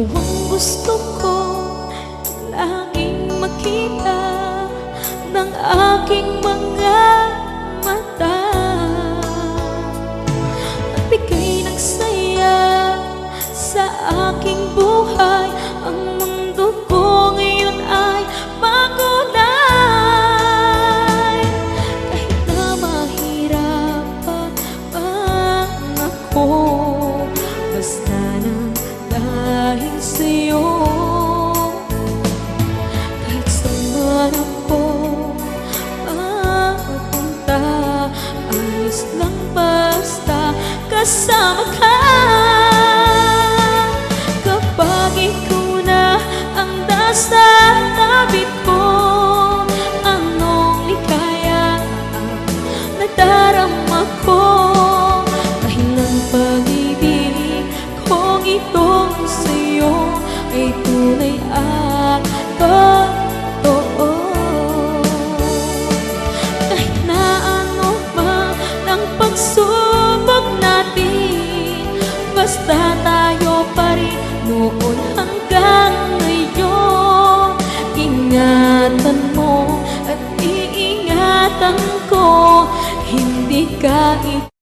Ikaw ang gusto ko Laging makita Ng aking mga mata At bigay ng Sa aking buhay Ang mundo ko ngayon ay makulay. Kahit na mahirapan ako Basta sa'yo. Kahit saan ako mapunta Ayos lang basta kasama ka. Kapag ikaw na ang nasa tabi ko karapatan Hindi ka ito